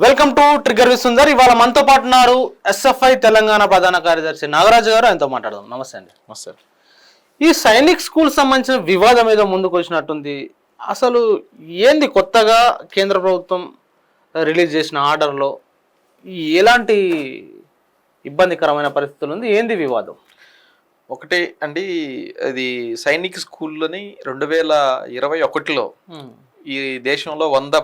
Welcome to trigger with Sundar. ఇవాళ మనతో పాటు ఉన్నారు ఎస్ఎఫ్ఐ తెలంగాణ ప్రధాన కార్యదర్శి నాగరాజు గారు. ఆయనతో మాట్లాడదాం. నమస్తే అండి. సార్ ఈ సైనిక్ స్కూల్ సంబంధించిన వివాదం ఏదో ముందుకు వచ్చినట్టుంది. అసలు ఏంది కొత్తగా కేంద్ర ప్రభుత్వం రిలీజ్ చేసిన ఆర్డర్లో ఎలాంటి ఇబ్బందికరమైన పరిస్థితులు ఉంది? ఏంది వివాదం? ఒకటే అండి అది సైనిక్ స్కూల్లోని రెండు వేల ఇరవై ఒకటిలో ఈ దేశంలో వంద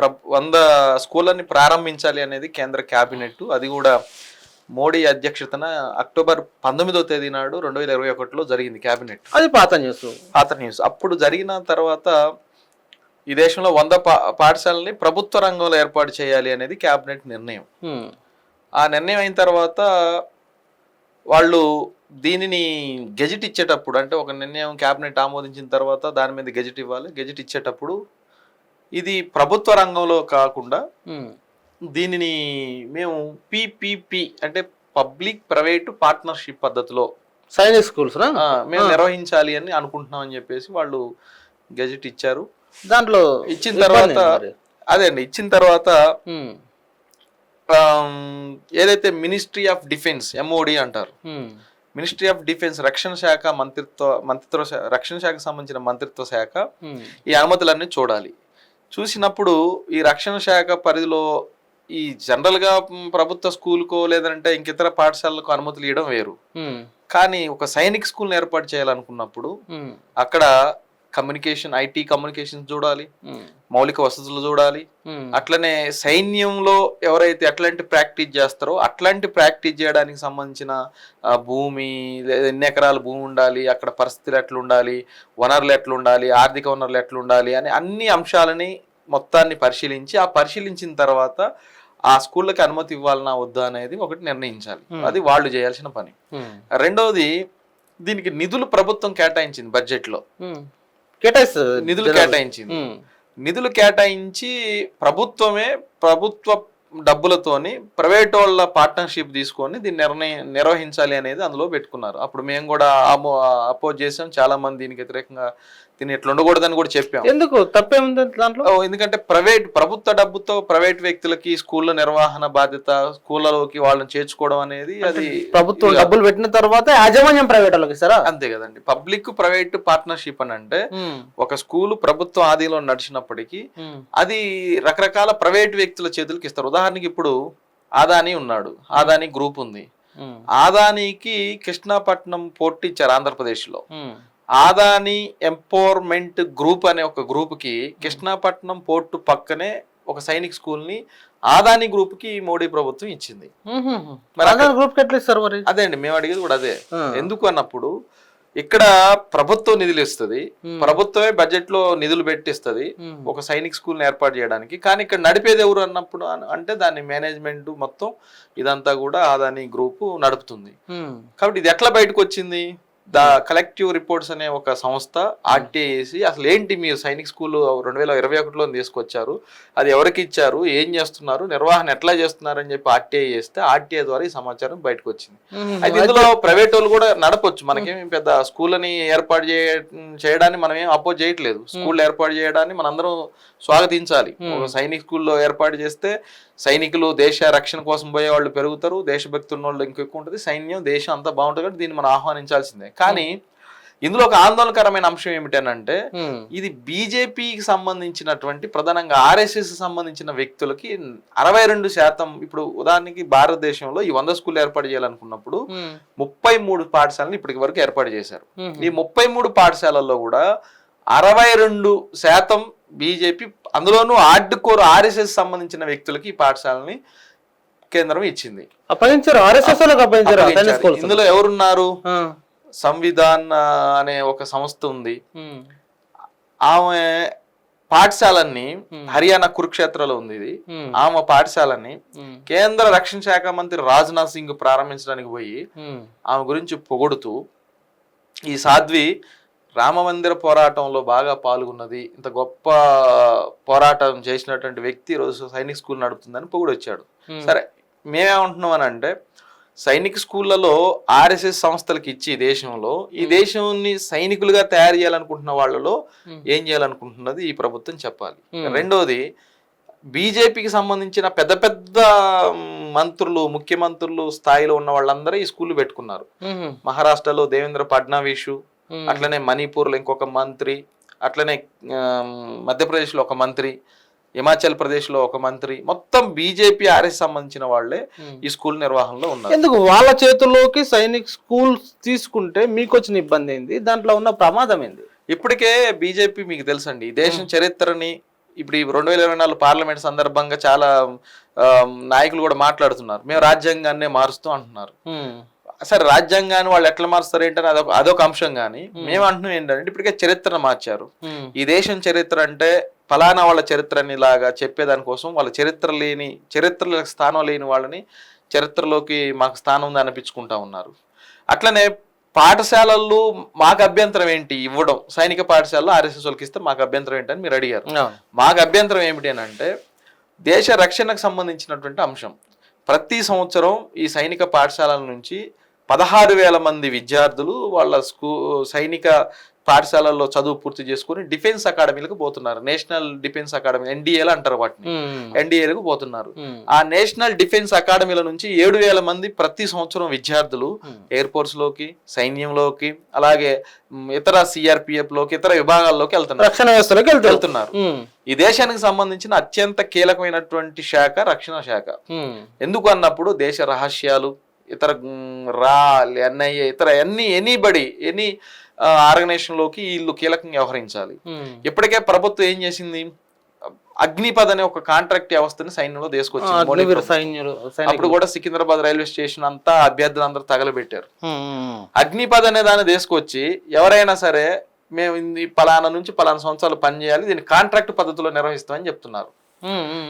ప్ర వంద స్కూళ్ళని ప్రారంభించాలి అనేది కేంద్ర క్యాబినెట్ అది కూడా మోడీ అధ్యక్షతన అక్టోబర్ పంతొమ్మిదో తేదీ నాడు రెండు వేల ఇరవై ఒకటిలో జరిగింది క్యాబినెట్. అది పాత న్యూస్. పాత న్యూస్. అప్పుడు జరిగిన తర్వాత ఈ దేశంలో వంద పాఠశాలని ప్రభుత్వ రంగంలో ఏర్పాటు చేయాలి అనేది క్యాబినెట్ నిర్ణయం. ఆ నిర్ణయం అయిన తర్వాత వాళ్ళు దీనిని గెజిట్ ఇచ్చేటప్పుడు అంటే ఒక నిర్ణయం క్యాబినెట్ ఆమోదించిన తర్వాత దాని మీద గెజిట్ ఇవ్వాలి. గెజిట్ ఇచ్చేటప్పుడు ఇది ప్రభుత్వ రంగంలో కాకుండా దీనిని మేము పిపిపి అంటే పబ్లిక్ ప్రైవేట్ పార్ట్నర్షిప్ పద్ధతిలో సైనిక్ స్కూల్స్ మేము నిర్వహించాలి అని అనుకుంటున్నాం అని చెప్పేసి వాళ్ళు గెజిట్ ఇచ్చారు. దాంట్లో ఇచ్చిన తర్వాత? అదే అండి ఇచ్చిన తర్వాత ఏదైతే మినిస్ట్రీ ఆఫ్ డిఫెన్స్ ఎంఓడి అంటారు మినిస్ట్రీ ఆఫ్ డిఫెన్స్ రక్షణ శాఖ మంత్రిత్వ మంత్రిత్వ రక్షణ శాఖకు సంబంధించిన మంత్రిత్వ శాఖ ఈ అనుమతులన్నీ చూడాలి. చూసినప్పుడు ఈ రక్షణ శాఖ పరిధిలో ఈ జనరల్గా ప్రభుత్వ స్కూల్కో లేదంటే ఇంకితర పాఠశాలలకు అనుమతులు ఇవ్వడం వేరు. కానీ ఒక సైనిక్ స్కూల్ని ఏర్పాటు చేయాలనుకున్నప్పుడు అక్కడ కమ్యూనికేషన్ ఐటీ కమ్యూనికేషన్ చూడాలి మౌలిక వసతులు చూడాలి. అట్లనే సైన్యంలో ఎవరైతే ఎట్లాంటి ప్రాక్టీస్ చేస్తారో అట్లాంటి ప్రాక్టీస్ చేయడానికి సంబంధించిన భూమి ఎన్ని ఎకరాల భూమి ఉండాలి అక్కడ పరిస్థితులు ఎట్లా ఉండాలి వనరులు ఎట్లా ఉండాలి ఆర్థిక వనరులు ఎట్లా ఉండాలి అని అన్ని అంశాలని మొత్తాన్ని పరిశీలించి ఆ పరిశీలించిన తర్వాత ఆ స్కూళ్ళకి అనుమతి ఇవ్వాలన్నా వద్దా అనేది ఒకటి నిర్ణయించాలి. అది వాళ్ళు చేయాల్సిన పని. రెండవది దీనికి నిధులు ప్రభుత్వం కేటాయించింది బడ్జెట్లో. కేటాయిస్తుంది నిధులు. కేటాయించింది. నిధులు కేటాయించి ప్రభుత్వమే ప్రభుత్వ డబ్బులతోని ప్రైవేట్ వాళ్ళ పార్ట్నర్షిప్ తీసుకొని దీన్ని నిర్ణయం నిర్వహించాలి అనేది అందులో పెట్టుకున్నారు. అప్పుడు మేము కూడా అపోజ్ చేసాం. చాలా మంది దీనికి వ్యతిరేకంగా దీన్ని ఇట్లా ఉండకూడదని కూడా చెప్పాం. ఎందుకు? తప్పేముంది దాంట్లో? ఓ, ఎందుకంటే ప్రైవేట్ ప్రభుత్వ డబ్బుతో ప్రైవేట్ వ్యక్తులకి స్కూళ్ళ నిర్వహణ బాధ్యత స్కూళ్ళలోకి వాళ్ళని చేర్చుకోవడం అనేది అది ప్రభుత్వం డబ్బులు పెట్టిన తర్వాత యాజమాన్యం ప్రైవేట్ వాళ్ళకి ఇస్తారా? అంతే కదండి. పబ్లిక్ ప్రైవేట్ పార్ట్నర్షిప్ అని అంటే ఒక స్కూల్ ప్రభుత్వం ఆధీనంలో నడిచినప్పటికీ అది రకరకాల ప్రైవేట్ వ్యక్తుల చేతులకి ఇస్తారు. ఉదాహరణకి ఇప్పుడు ఆదాని ఉన్నాడు. ఆదాని గ్రూప్ ఉంది. ఆదానికి కృష్ణాపట్నం పోర్ట్ ఇచ్చారు ఆంధ్రప్రదేశ్లో. ఉమ్, ఆదాని ఎంపవర్మెంట్ గ్రూప్ అనే ఒక గ్రూప్కి కృష్ణాపట్నం పోర్టు పక్కనే ఒక సైనిక్ స్కూల్ని ఆదాని గ్రూప్కి మోడీ ప్రభుత్వం ఇచ్చింది. మరి గ్రూప్ మరి? అదే అండి మేము అడిగేది కూడా అదే. ఎందుకు అన్నప్పుడు ఇక్కడ ప్రభుత్వం నిధులు ఇస్తుంది ప్రభుత్వమే బడ్జెట్లో నిధులు పెట్టిస్తుంది ఒక సైనిక్ స్కూల్ని ఏర్పాటు చేయడానికి. కానీ ఇక్కడ నడిపేది ఎవరు అన్నప్పుడు అన్- అంటే దాని మేనేజ్మెంట్ మొత్తం ఇదంతా కూడా ఆదాని గ్రూప్ నడుపుతుంది. కాబట్టి ఇది ఎట్లా బయటకు వచ్చింది? ద కలెక్టివ్ రిపోర్ట్స్ అనే ఒక సంస్థ ఆర్టీఐ చేసి అసలు ఏంటి మీరు సైనిక్ స్కూల్ రెండు వేల ఇరవై ఒకటిలో తీసుకొచ్చారు? అది ఎవరికి ఇచ్చారు? ఏం చేస్తున్నారు? నిర్వహణ ఎట్లా చేస్తున్నారు? అని చెప్పి ఆర్టీఐ చేస్తే ఆర్టీఐ ద్వారా ఈ సమాచారం బయటకు వచ్చింది. అయితే ఇందులో ప్రైవేట్ వాళ్ళు కూడా నడపొచ్చు. మనకేమి పెద్ద స్కూల్ అని ఏర్పాటు చేయ చేయడాన్ని మనం ఏం అపోజ్ చేయట్లేదు. స్కూల్ ఏర్పాటు చేయడాన్ని మనందరం స్వాగతించాలి. సైనిక్ స్కూల్లో ఏర్పాటు చేస్తే సైనికులు దేశ రక్షణ కోసం పోయే వాళ్ళు పెరుగుతారు దేశభక్తి ఉన్న వాళ్ళు ఇంకెక్కువ ఉంటుంది సైన్యం దేశం అంతా బాగుంటుంది కాబట్టి దీన్ని మనం ఆహ్వానించాల్సిందే. కానీ ఇందులో ఒక ఆందోళనకరమైన అంశం ఏమిటనంటే ఉమ్, ఇది బీజేపీకి సంబంధించినటువంటి ప్రధానంగా ఆర్ఎస్ఎస్ సంబంధించిన వ్యక్తులకి అరవై రెండు శాతం ఇప్పుడు ఉదాహరణకి భారతదేశంలో ఈ వంద స్కూల్ ఏర్పాటు చేయాలనుకున్నప్పుడు ఉమ్, ముప్పై మూడు పాఠశాలను ఇప్పటి వరకు ఏర్పాటు చేశారు. ఈ ముప్పై మూడు పాఠశాలల్లో కూడా అరవై రెండు శాతం బీజేపీ అందులోనూ హార్డ్ కోర్ ఆర్ఎస్ఎస్ సంబంధించిన వ్యక్తులకి ఈ పాఠశాలని కేంద్రం ఇచ్చింది. అప్పగించారు ఆర్ఎస్ఎస్ ఇందులో ఎవరున్నారు? సంవిధాన్ అనే ఒక సంస్థ ఉంది. ఆమె పాఠశాలన్ని Hmm. హర్యానా కురుక్షేత్రలో ఉంది ఇది. ఆమె పాఠశాలని కేంద్ర రక్షణ శాఖ మంత్రి రాజ్నాథ్ సింగ్ ప్రారంభించడానికి పోయి ఆమె గురించి పొగుడుతూ ఈ సాధ్వి రామ మందిర పోరాటంలో బాగా పాల్గొన్నది ఇంత గొప్ప పోరాటం చేసినటువంటి వ్యక్తి ఈరోజు సైనిక్ స్కూల్ నడుపుతుందని పొగుడొచ్చాడు సరే మేమేమంటున్నాం అని అంటే సైనిక స్కూళ్ళలో ఆర్ఎస్ఎస్ సంస్థలకు ఇచ్చి దేశంలో ఈ దేశాన్ని సైనికులుగా తయారు చేయాలనుకుంటున్న వాళ్ళలో. ఏం చేయాలనుకుంటున్నది ఈ ప్రభుత్వం చెప్పాలి. రెండోది బీజేపీకి సంబంధించిన పెద్ద పెద్ద మంత్రులు ముఖ్యమంత్రులు స్థాయిలో ఉన్న వాళ్ళందరూ ఈ స్కూల్ పెట్టుకున్నారు. మహారాష్ట్రలో దేవేంద్ర ఫడ్నవీస్ మ్మ్. అట్లనే మణిపూర్లో ఇంకొక మంత్రి అట్లనే మధ్యప్రదేశ్లో ఒక మంత్రి హిమాచల్ ప్రదేశ్లో ఒక మంత్రి మొత్తం బీజేపీ ఆర్ఎస్ సంబంధించిన వాళ్ళే మ్మ్. ఈ స్కూల్ నిర్వహణలో ఉన్నారు. ఎందుకు? వాళ్ళ చేతుల్లోకి సైనిక్ స్కూల్స్ తీసుకుంటే మీకు వచ్చిన ఇబ్బంది ఏంది? దాంట్లో ఉన్న ప్రమాదం ఏంది? ఇప్పటికే బీజేపీ మీకు తెలుసండి ఈ దేశం చరిత్రని ఇప్పుడు ఈ రెండు వేల ఇరవై నాలుగు పార్లమెంట్ సందర్భంగా చాలా నాయకులు కూడా మాట్లాడుతున్నారు. మేము రాజ్యాంగాన్నే మారుస్తూ అంటున్నారు. సరే రాజ్యాంగాన్ని వాళ్ళు ఎట్లా మారుస్తారు ఏంటని అదొక అదొక అంశం కానీ మేము. అంటున్నాం ఏంటంటే ఇప్పటికే చరిత్రను మార్చారు. ఈ దేశం చరిత్ర అంటే ఫలానా వాళ్ళ చరిత్రని లాగా చెప్పేదాని కోసం వాళ్ళ చరిత్ర లేని చరిత్రలో స్థానం లేని వాళ్ళని చరిత్రలోకి మాకు స్థానం ఉంది అనిపించుకుంటా ఉన్నారు. అట్లనే పాఠశాలల్లో మాకు అభ్యంతరం ఏంటి ఇవ్వడం? సైనిక పాఠశాలలో ఆర్ఎస్ఎస్ వాళ్ళకి ఇస్తే మాకు అభ్యంతరం ఏంటి అని మీరు అడిగారు. మాకు అభ్యంతరం ఏమిటి అని అంటే దేశ రక్షణకు సంబంధించినటువంటి అంశం. ప్రతి సంవత్సరం ఈ సైనిక పాఠశాలల నుంచి పదహారు వేల మంది విద్యార్థులు వాళ్ళ స్కూ సైనిక పాఠశాలల్లో చదువు పూర్తి చేసుకుని డిఫెన్స్ అకాడమీలకు పోతున్నారు నేషనల్ డిఫెన్స్ అకాడమీ ఎన్డీఏలు అంటారు వాటిని. ఎన్డీఏలకు పోతున్నారు. ఆ నేషనల్ డిఫెన్స్ అకాడమీల నుంచి ఏడు వేల మంది ప్రతి సంవత్సరం విద్యార్థులు. ఎయిర్ ఫోర్స్లోకి సైన్యంలోకి అలాగే ఇతర సిఆర్పిఎఫ్లోకి ఇతర విభాగాల్లోకి వెళ్తున్నారు రక్షణ వ్యవస్థలోకి వెళ్తున్నారు. ఈ దేశానికి సంబంధించిన అత్యంత కీలకమైనటువంటి శాఖ రక్షణ శాఖ. ఎందుకు అన్నప్పుడు దేశ రహస్యాలు ఇతర రా ఎన్ఐఏ ఇతర ఎన్ని ఎనీబడి ఎనీ ఆర్గనైజేషన్లోకి వీళ్ళు కీలకంగా వ్యవహరించాలి. ఇప్పటికే ప్రభుత్వం ఏం చేసింది అగ్నిపథ్ అనే ఒక కాంట్రాక్ట్ వ్యవస్థని సైన్యంలో తీసుకొచ్చింది అప్పుడు. కూడా సికింద్రాబాద్ రైల్వే స్టేషన్ అంతా అభ్యర్థులు అందరూ తగలబెట్టారు. అగ్నిపథ్ అనే దాన్ని తీసుకొచ్చి ఎవరైనా సరే మేము పలానా నుంచి పలానా సంవత్సరాలు పనిచేయాలి దీన్ని కాంట్రాక్ట్ పద్ధతిలో నిర్వహిస్తామని చెప్తున్నారు.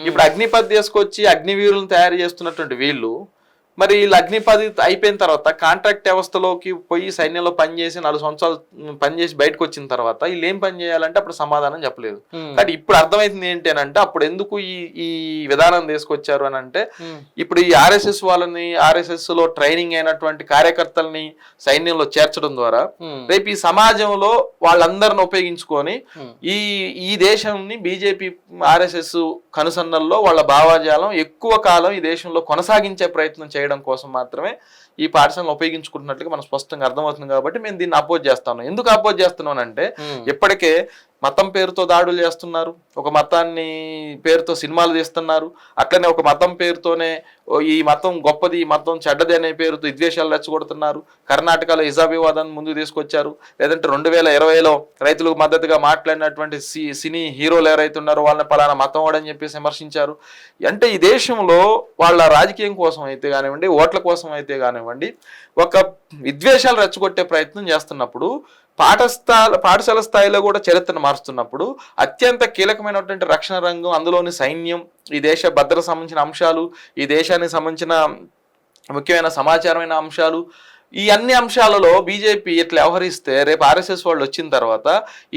ఇప్పుడు అగ్నిపథ్ తీసుకొచ్చి అగ్నివీరులను తయారు చేస్తున్నటువంటి వీళ్ళు మరి వీళ్ళు అగ్నిపథ్ అయిపోయిన తర్వాత కాంట్రాక్ట్ వ్యవస్థలోకి పోయి సైన్యంలో పనిచేసి నాలుగు సంవత్సరాలు పనిచేసి బయటకు వచ్చిన తర్వాత వీళ్ళు ఏం పని చేయాలంటే అప్పుడు సమాధానం చెప్పలేదు. కానీ ఇప్పుడు అర్థమైంది ఏంటి అని అంటే అప్పుడు ఎందుకు ఈ ఈ విధానం తీసుకొచ్చారు అని అంటే. ఇప్పుడు ఈ ఆర్ఎస్ఎస్ వాళ్ళని ఆర్ఎస్ఎస్లో ట్రైనింగ్ అయినటువంటి కార్యకర్తల్ని సైన్యంలో చేర్చడం ద్వారా. రేపు ఈ సమాజంలో వాళ్ళందరిని ఉపయోగించుకొని. ఈ ఈ దేశంని బీజేపీ ఆర్ఎస్ఎస్ కనుసన్నల్లో వాళ్ళ భావాజాలం ఎక్కువ కాలం ఈ దేశంలో కొనసాగించే ప్రయత్నం చేయడం కోసం మాత్రమే ఈ పాఠశాలను ఉపయోగించుకుంటున్నట్లుగా మనం స్పష్టంగా అర్థమవుతుంది కాబట్టి మేము దీన్ని అపోజ్ చేస్తాను ఎందుకు అపోజ్ చేస్తున్నాను అంటే. ఇప్పటికే మతం పేరుతో దాడులు చేస్తున్నారు. ఒక మతాన్ని పేరుతో సినిమాలు తీస్తున్నారు. అట్లనే ఒక మతం పేరుతోనే ఈ మతం గొప్పది ఈ మతం చెడ్డది అనే పేరుతో విద్వేషాలు రెచ్చగొడుతున్నారు. కర్ణాటకలో ఇజాభివాదాన్ని ముందుకు తీసుకొచ్చారు. లేదంటే రెండు వేల ఇరవైలో రైతులకు మద్దతుగా మాట్లాడినటువంటి సి సినీ హీరోలు ఎవరైతే ఉన్నారో వాళ్ళని పలానా మతం వాడని చెప్పేసి విమర్శించారు. అంటే ఈ దేశంలో వాళ్ళ రాజకీయం కోసం అయితే కానివ్వండి ఓట్ల కోసం అయితే కానివ్వండి ఒక విద్వేషాలు రెచ్చగొట్టే ప్రయత్నం చేస్తున్నప్పుడు పాఠస్థాల పాఠశాల స్థాయిలో కూడా చరిత్రను మారుస్తున్నప్పుడు అత్యంత కీలకమైనటువంటి రక్షణ రంగం అందులోని సైన్యం ఈ దేశ భద్రత సంబంధించిన అంశాలు ఈ దేశానికి సంబంధించిన ముఖ్యమైన సమాచారమైన అంశాలు ఈ అన్ని అంశాలలో బీజేపీ ఎట్లా వ్యవహరిస్తే రేపు ఆర్ఎస్ఎస్ వాళ్ళు వచ్చిన తర్వాత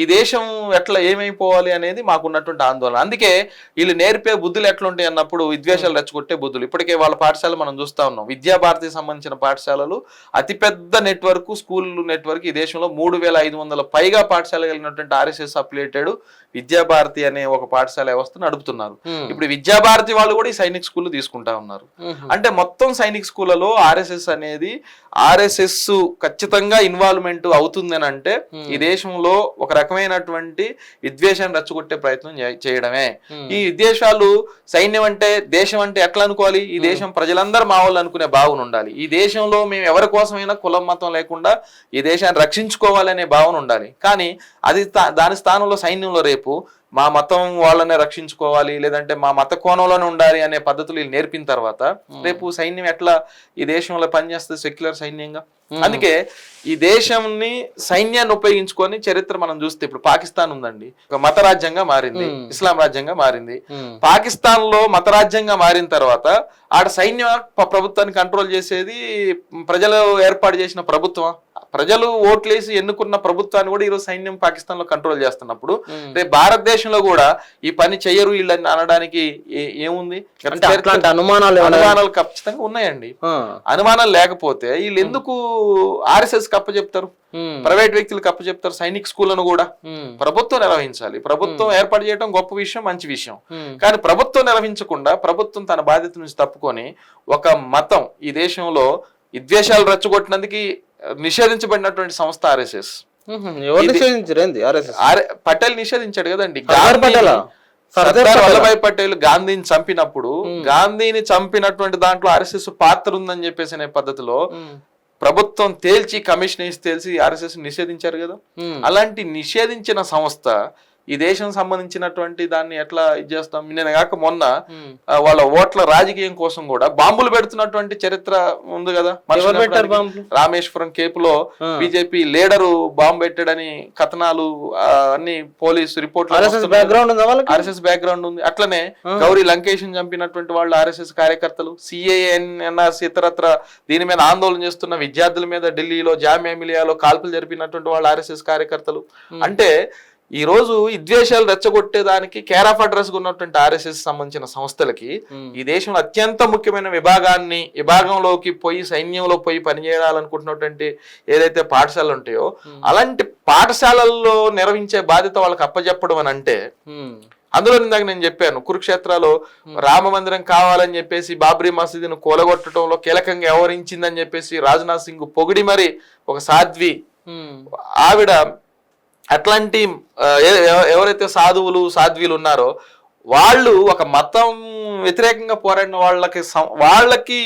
ఈ దేశం ఎట్లా ఏమైపోవాలి అనేది మాకున్నటువంటి ఆందోళన. అందుకే వీళ్ళు నేర్పే బుద్ధులు ఎట్లా ఉంటాయి అన్నప్పుడు విద్వేషాలు రెచ్చగొట్టే బుద్ధులు. ఇప్పటికే వాళ్ళ పాఠశాల మనం చూస్తా ఉన్నాం. విద్యాభారతికి సంబంధించిన పాఠశాలలు అతిపెద్ద నెట్వర్క్ స్కూల్ నెట్వర్క్ ఈ దేశంలో మూడు వేల ఐదు వందల పైగా పాఠశాల కలిగినటువంటి ఆర్ఎస్ఎస్ అప్లేటెడ్ విద్యాభారతి అనే ఒక పాఠశాల వ్యవస్థ నడుపుతున్నారు. ఇప్పుడు విద్యాభారతి వాళ్ళు కూడా ఈ సైనిక్ స్కూల్ తీసుకుంటా ఉన్నారు. అంటే మొత్తం సైనిక్ స్కూళ్ళలో ఆర్ఎస్ఎస్ అనేది ఆర్ఎస్ఎస్ ఖచ్చితంగా ఇన్వాల్వ్మెంట్ అవుతుంది అని అంటే ఈ దేశంలో ఒక రకమైనటువంటి విద్వేషాన్ని రెచ్చగొట్టే ప్రయత్నం చేయడమే. మ్మ్. ఈ విద్వేషాలు సైన్యం అంటే దేశం అంటే ఎట్లా అనుకోవాలి? ఈ దేశం ప్రజలందరూ మా వాళ్ళు అనుకునే భావన ఉండాలి. ఈ దేశంలో మేము ఎవరి కోసమైనా కులం మతం లేకుండా ఈ దేశాన్ని రక్షించుకోవాలనే భావన ఉండాలి. కానీ అది దాని స్థానంలో సైన్యంలో రేపు మా మతం వాళ్ళనే రక్షించుకోవాలి లేదంటే మా మత కోణంలోనే ఉండాలి అనే పద్ధతులు వీళ్ళు నేర్పిన తర్వాత రేపు సైన్యం ఎట్లా ఈ దేశంలో పనిచేస్తుంది సెక్యులర్ సైన్యంగా? అందుకే ఈ దేశంని సైన్యాన్ని ఉపయోగించుకొని చరిత్ర మనం చూస్తే ఇప్పుడు పాకిస్తాన్ ఉందండి ఒక మత రాజ్యంగా మారింది. ఇస్లాం రాజ్యంగా మారింది. పాకిస్తాన్లో మత రాజ్యంగా మారిన తర్వాత ఆడ సైన్యం ప్రభుత్వాన్ని కంట్రోల్ చేసేది ప్రజలు ఏర్పాటు చేసిన ప్రభుత్వం ప్రజలు ఓట్లేసి ఎన్నుకున్న ప్రభుత్వాన్ని కూడా ఈరోజు సైన్యం పాకిస్తాన్లో కంట్రోల్ చేస్తున్నప్పుడు. రేపు భారతదేశంలో కూడా ఈ పని చెయ్యరు వీళ్ళని అనడానికి ఏముంది అనుమానాలు అనుమానాలు ఖచ్చితంగా ఉన్నాయండి. అనుమానాలు లేకపోతే వీళ్ళు ఎందుకు ఆర్ఎస్ఎస్ కప్ప చెప్తారు ప్రైవేట్ వ్యక్తులకు కప్ప చెప్తారు సైనిక్ స్కూళ్ళను కూడా. ప్రభుత్వం నిర్వహించాలి. ప్రభుత్వం ఏర్పాటు చేయడం గొప్ప విషయం మంచి విషయం. కానీ ప్రభుత్వం నిర్వహించకుండా ప్రభుత్వం తన బాధ్యత నుంచి తప్పుకొని ఒక మతం ఈ దేశంలో విద్వేషాలు రెచ్చగొట్టినందుకు నిషేధించబడినటువంటి సంస్థ ఆర్ఎస్ఎస్. పటేల్ నిషేధించాడు కదండి. సర్దార్? వల్లభాయ్ పటేల్ గాంధీని చంపినప్పుడు గాంధీని చంపినటువంటి దాంట్లో ఆర్ఎస్ఎస్ పాత్ర ఉందని చెప్పేసి అనే పద్ధతిలో ప్రభుత్వం తేల్చి కమిషన్ వేసి తేల్చి ఆర్ఎస్ఎస్ నిషేధించారు కదా. అలాంటి నిషేధించిన సంస్థ ఈ దేశం సంబంధించినటువంటి దాన్ని ఎట్లా ఇది చేస్తాం? నేను కాక మొన్న వాళ్ళ ఓట్ల రాజకీయం కోసం కూడా బాంబులు పెడుతున్నటువంటి చరిత్ర ఉంది కదా? రామేశ్వరం కేపులో. బీజేపీ లీడరు బాంబు పెట్టాడని కథనాలు అన్ని పోలీసు రిపోర్ట్లు ఆర్ఎస్ఎస్ బ్యాక్గ్రౌండ్ ఉంది అట్లనే గౌరీ లంకేష్ చంపినటువంటి వాళ్ళు ఆర్ఎస్ఎస్ కార్యకర్తలు సిఏఎన్ ఎన్ఆర్సీ ఇతరత్ర దీని మీద ఆందోళన చేస్తున్న విద్యార్థుల మీద ఢిల్లీలో జామియా మిలియాలో కాల్పులు జరిపినటువంటి వాళ్ళు ఆర్ఎస్ఎస్ కార్యకర్తలు. అంటే ఈ రోజు విద్వేషాలు రెచ్చగొట్టేదానికి కేర్ ఆఫ్ అడ్రస్ ఉన్నటువంటి ఆర్ఎస్ఎస్ సంబంధించిన సంస్థలకి. ఈ దేశంలో అత్యంత ముఖ్యమైన విభాగాన్ని విభాగంలోకి పోయి సైన్యంలో పోయి పనిచేయాలనుకుంటున్నటువంటి ఏదైతే పాఠశాలలు ఉంటాయో అలాంటి పాఠశాలల్లో నిర్వహించే బాధ్యత వాళ్ళకి అప్పచెప్పడం అని అంటే అందులో ఇందాక నేను చెప్పాను కురుక్షేత్రాలో రామ మందిరం కావాలని చెప్పేసి బాబ్రీ మసీదును కూలగొట్టడంలో కీలకంగా వ్యవహరించిందని చెప్పేసి రాజ్నాథ్ సింగ్ పొగిడి మరి ఒక సాధ్వి ఆవిడ అట్లాంటి ఎవరైతే సాధువులు సాధ్వీలు ఉన్నారో వాళ్ళు ఒక మతం వ్యతిరేకంగా పోరాడిన వాళ్ళకి వాళ్ళకి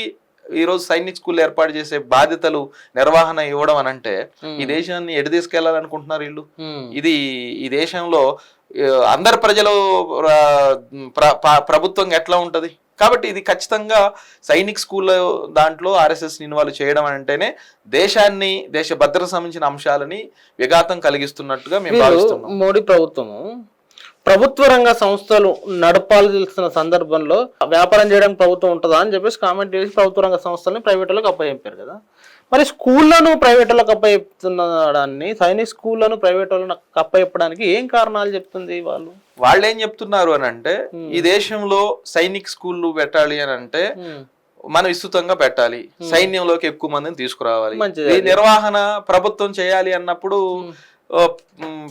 ఈరోజు సైనిక్ స్కూల్ ఏర్పాటు చేసే బాధ్యతలు నిర్వహణ ఇవ్వడం అని అంటే ఈ దేశాన్ని ఎటు తీసుకెళ్ళాలనుకుంటున్నారు వీళ్ళు. ఇది ఈ దేశంలో అందరి ప్రజలు ప్రభుత్వం ఎట్లా ఉంటది? కాబట్టి ఇది ఖచ్చితంగా సైనిక్ స్కూల్ దాంట్లో ఆర్ఎస్ఎస్ ఇన్వాల్వ్ చేయడం అంటేనే దేశాన్ని దేశ భద్రత సంబంధించిన అంశాలని విఘాతం కలిగిస్తున్నట్టుగా మేము భావిస్తున్నాం. మోడీ ప్రభుత్వము ప్రభుత్వ రంగ సంస్థలు నడపాల్సిన సందర్భంలో వ్యాపారం చేయడానికి ప్రభుత్వం ఉంటుందా అని చెప్పేసి కామెంట్ చేసి ప్రభుత్వ రంగ సంస్థలని ప్రైవేట్ వాళ్ళకి అప్పచెప్పారు కదా. మరి స్కూళ్ళను ప్రైవేట్ వాళ్ళకి అప్పచెప్తున్నాడాన్ని సైనిక్ స్కూళ్ళను ప్రైవేట్ వాళ్ళని అప్పచెప్పడానికి ఏం కారణాలు చెప్తుంది వాళ్ళు? వాళ్ళు ఏం చెప్తున్నారు అని అంటే ఈ దేశంలో సైనిక్ స్కూళ్ళు పెట్టాలి అని అంటే మనం విస్తృతంగా పెట్టాలి. సైన్యంలోకి ఎక్కువ మందిని తీసుకురావాలి. నిర్వహణ ప్రభుత్వం చేయాలి అన్నప్పుడు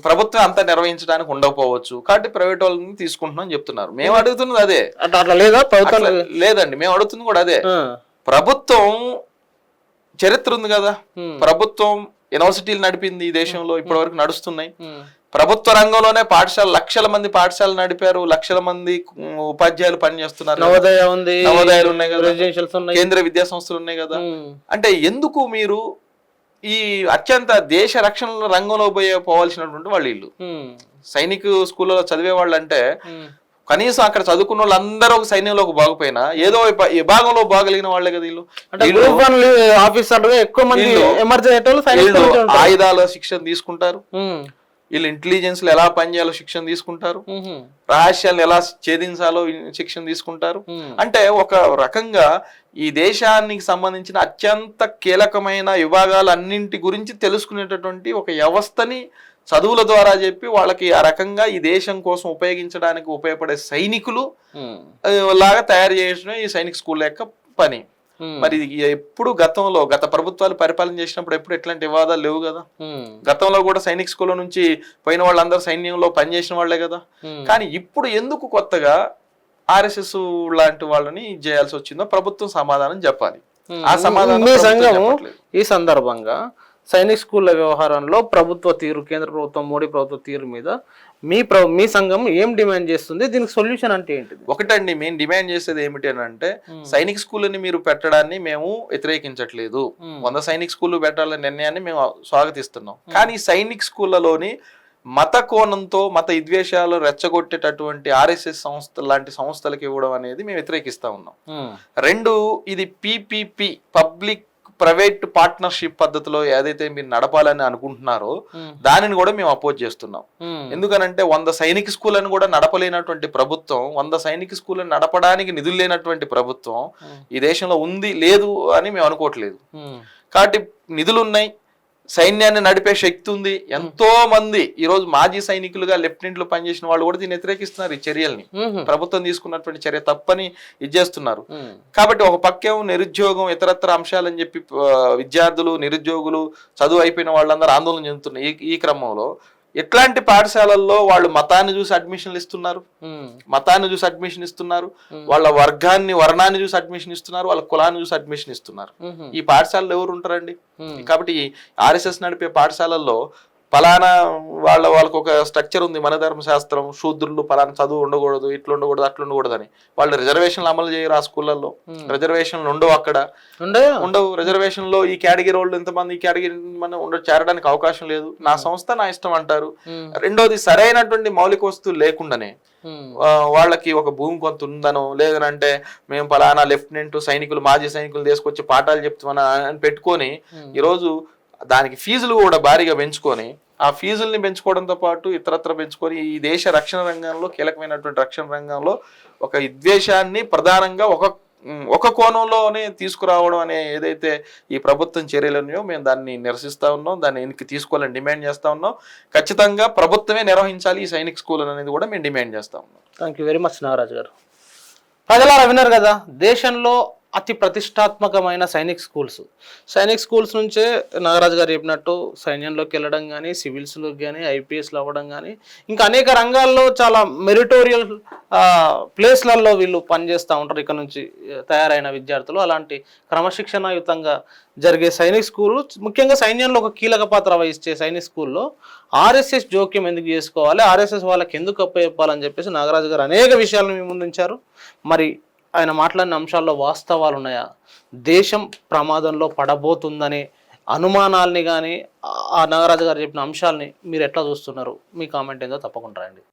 ప్రభుత్వం అంతా నిర్వహించడానికి ఉండకపోవచ్చు. కాబట్టి ప్రైవేట్ వాళ్ళని తీసుకుంటున్నాం చెప్తున్నారు. మేము అడుగుతున్నది అదే. లేదా? లేదండి. మేము అడుగుతుంది కూడా అదే. ప్రభుత్వం చరిత్ర ఉంది కదా. ప్రభుత్వం యూనివర్సిటీలు నడిపింది ఈ దేశంలో ఇప్పటి వరకు నడుస్తున్నాయి. ప్రభుత్వ రంగంలోనే పాఠశాల లక్షల మంది పాఠశాలలు నడిపారు. లక్షల మంది ఉపాధ్యాయులు పనిచేస్తున్నారు కదా. నవోదయ ఉంది. నవోదయాలు ఉన్నాయి కదా. కేంద్ర విద్యా సంస్థలు ఉన్నాయి కదా. అంటే ఎందుకు మీరు ఈ అత్యంత దేశ రక్షణ రంగంలో పోయే పోవాల్సినటువంటి వాళ్ళు. వీళ్ళు సైనిక స్కూల్లో చదివే వాళ్ళు అంటే. కనీసం అక్కడ చదువుకున్న వాళ్ళందరూ ఒక సైన్యంలోకి బాగుపోయినా ఏదో విభా- విభాగంలో బాగలిగిన వాళ్ళే కదా వీళ్ళు. ఆఫీసర్ ఎక్కువ మంది ఎమర్జెన్సీ. ఆయుధాల శిక్షణ తీసుకుంటారు. వీళ్ళు ఇంటెలిజెన్స్ ఎలా పనిచేయాలో శిక్షణ తీసుకుంటారు? రహస్యాలను ఎలా ఛేదించాలో శిక్షణ తీసుకుంటారు? అంటే ఒక రకంగా ఈ దేశానికి సంబంధించిన అత్యంత కీలకమైన విభాగాలన్నింటి గురించి తెలుసుకునేటటువంటి ఒక వ్యవస్థని చదువుల ద్వారా చెప్పి వాళ్ళకి ఆ రకంగా ఈ దేశం కోసం ఉపయోగించడానికి ఉపయోగపడే సైనికులు లాగా తయారు చేయడమే ఈ సైనిక్ స్కూల్ యొక్క పని. మరి ఇది ఎప్పుడు గతంలో గత ప్రభుత్వాలు పరిపాలన చేసినప్పుడు ఎప్పుడు ఎట్లాంటి వివాదాలు లేవు కదా? గతంలో కూడా సైనిక్ స్కూల్ నుంచి పోయిన వాళ్ళందరూ సైన్యంలో పనిచేసిన వాళ్ళే కదా. కానీ ఇప్పుడు ఎందుకు కొత్తగా ఆర్ఎస్ఎస్ లాంటి వాళ్ళని చేయాల్సి వచ్చిందో ప్రభుత్వం సమాధానం చెప్పాలి. ఆ సమాధానం. ఈ సందర్భంగా సైనిక్ స్కూళ్ళ వ్యవహారంలో ప్రభుత్వ తీరు కేంద్ర ప్రభుత్వం మోడీ ప్రభుత్వ తీరు మీద మీ మీ సంఘం ఏం డిమాండ్ చేస్తుంది? దీనికి సొల్యూషన్ అంటే ఏంటిది? ఒకటండి మేము డిమాండ్ చేసేది ఏమిటి అని అంటే సైనిక్ స్కూల్ని మీరు పెట్టడాన్ని మేము వ్యతిరేకించట్లేదు. వంద సైనిక్ స్కూల్ పెట్టాలనే నిర్ణయాన్ని మేము స్వాగతిస్తున్నాం. కానీ సైనిక్ స్కూళ్ళలోని మత కోణంతో మత విద్వేషాలు రెచ్చగొట్టేటటువంటి ఆర్ఎస్ఎస్ సంస్థ లాంటి సంస్థలకు ఇవ్వడం అనేది మేము వ్యతిరేకిస్తా ఉన్నాం. రెండు ఇది పిపిపి పబ్లిక్ ప్రైవేట్ పార్ట్నర్షిప్ పద్ధతిలో ఏదైతే మీరు నడపాలని అనుకుంటున్నారో దానిని కూడా మేము అపోజ్ చేస్తున్నాం. ఎందుకనంటే వంద సైనిక స్కూళ్ళను కూడా నడపలేనటువంటి ప్రభుత్వం వంద సైనిక స్కూళ్ళను నడపడానికి నిధులు లేనటువంటి ప్రభుత్వం ఈ దేశంలో ఉంది లేదు అని మేము అనుకోవట్లేదు. కాబట్టి నిధులు ఉన్నాయి సైన్యాన్ని నడిపే శక్తి ఉంది ఎంతో మంది ఈ రోజు మాజీ సైనికులుగా లెఫ్టినెంట్లు పనిచేసిన వాళ్ళు కూడా దీన్ని వ్యతిరేకిస్తున్నారు ఈ చర్యల్ని. ప్రభుత్వం తీసుకున్నటువంటి చర్య తప్పని ఇచ్చేస్తున్నారు. కాబట్టి ఒక పక్కేమో నిరుద్యోగం ఇతరత్ర అంశాలని చెప్పి విద్యార్థులు నిరుద్యోగులు చదువు అయిపోయిన వాళ్ళందరూ ఆందోళన చెందుతున్నారు ఈ క్రమంలో ఎట్లాంటి పాఠశాలల్లో వాళ్ళు మతాన్ని చూసి అడ్మిషన్లు ఇస్తున్నారు. మతాన్ని చూసి అడ్మిషన్ ఇస్తున్నారు వాళ్ళ వర్గాన్ని వర్ణాన్ని చూసి అడ్మిషన్ ఇస్తున్నారు వాళ్ళ కులాన్ని చూసి అడ్మిషన్ ఇస్తున్నారు. ఈ పాఠశాలలో ఎవరు ఉంటారండి. కాబట్టి ఆర్ఎస్ఎస్ నడిపే పాఠశాలల్లో పలానా వాళ్ళ వాళ్ళకు ఒక స్ట్రక్చర్ ఉంది మన ధర్మశాస్త్రం శూద్రులు పలానా చదువు ఉండకూడదు ఇట్లా ఉండకూడదు అట్లా ఉండకూడదు అని వాళ్ళు రిజర్వేషన్లు అమలు చేయరు ఆ స్కూళ్ళల్లో రిజర్వేషన్లు ఉండవు అక్కడ. ఉండవు. రిజర్వేషన్లో ఈ కేటగిరీ వాళ్ళు ఎంతమంది ఈ కేటగిరీ మనం ఉండ చేరడానికి అవకాశం లేదు. నా సంస్థ నా ఇష్టం అంటారు. రెండోది సరైనటువంటి మౌలిక వస్తువులు లేకుండానే. వాళ్ళకి ఒక భూమి కొంత ఉందనో లేదనంటే మేము పలానా లెఫ్టినెంట్ సైనికులు మాజీ సైనికులు తీసుకొచ్చి పాఠాలు చెప్తామని అని పెట్టుకొని ఈరోజు దానికి ఫీజులు కూడా భారీగా పెంచుకొని ఆ ఫీజుల్ని పెంచుకోవడంతో పాటు ఇతరత్ర పెంచుకొని ఈ దేశ రక్షణ రంగంలో కీలకమైనటువంటి రక్షణ రంగంలో ఒక విద్వేషాన్ని ప్రధానంగా ఒక ఒక కోణంలోనే తీసుకురావడం అనే ఏదైతే ఈ ప్రభుత్వం చర్యలు ఉన్నాయో మేము దాన్ని నిరసిస్తా ఉన్నాం దాన్ని వెనక్కి తీసుకోవాలని డిమాండ్ చేస్తా ఉన్నాం. ఖచ్చితంగా ప్రభుత్వమే నిర్వహించాలి ఈ సైనిక్ స్కూల్ అనేది కూడా మేము డిమాండ్ చేస్తా ఉన్నాం. Thank you very much Nagaraju గారు. ప్రజలారా విన్నారు కదా దేశంలో అతి ప్రతిష్టాత్మకమైన సైనిక్ స్కూల్స్. సైనిక్ స్కూల్స్ నుంచే నాగరాజు గారు చెప్పినట్టు సైన్యంలోకి వెళ్ళడం కానీ సివిల్స్లోకి కానీ ఐపీఎస్లు అవ్వడం కానీ ఇంకా అనేక రంగాల్లో చాలా మెరిటోరియల్ ప్లేస్లలో వీళ్ళు పనిచేస్తూ ఉంటారు. ఇక్కడ నుంచి తయారైన విద్యార్థులు. అలాంటి క్రమశిక్షణాయుతంగా జరిగే సైనిక్ స్కూల్ ముఖ్యంగా సైన్యంలో ఒక కీలక పాత్ర వహించే సైనిక్ స్కూల్లో ఆర్ఎస్ఎస్ జోక్యం ఎందుకు చేసుకోవాలి? ఆర్ఎస్ఎస్ వాళ్ళకి ఎందుకు అప్పచెప్పాలని చెప్పేసి నాగరాజు గారు అనేక విషయాలను మీ ముందుంచారు మరి ఆయన మాట్లాడిన అంశాల్లో వాస్తవాలు ఉన్నాయా దేశం ప్రమాదంలో పడబోతుందనే అనుమానాల్ని కానీ ఆ నాగరాజు గారు చెప్పిన అంశాలని మీరు ఎట్లా చూస్తున్నారు? మీ కామెంట్ ఏందో తప్పకుండా రాయండి.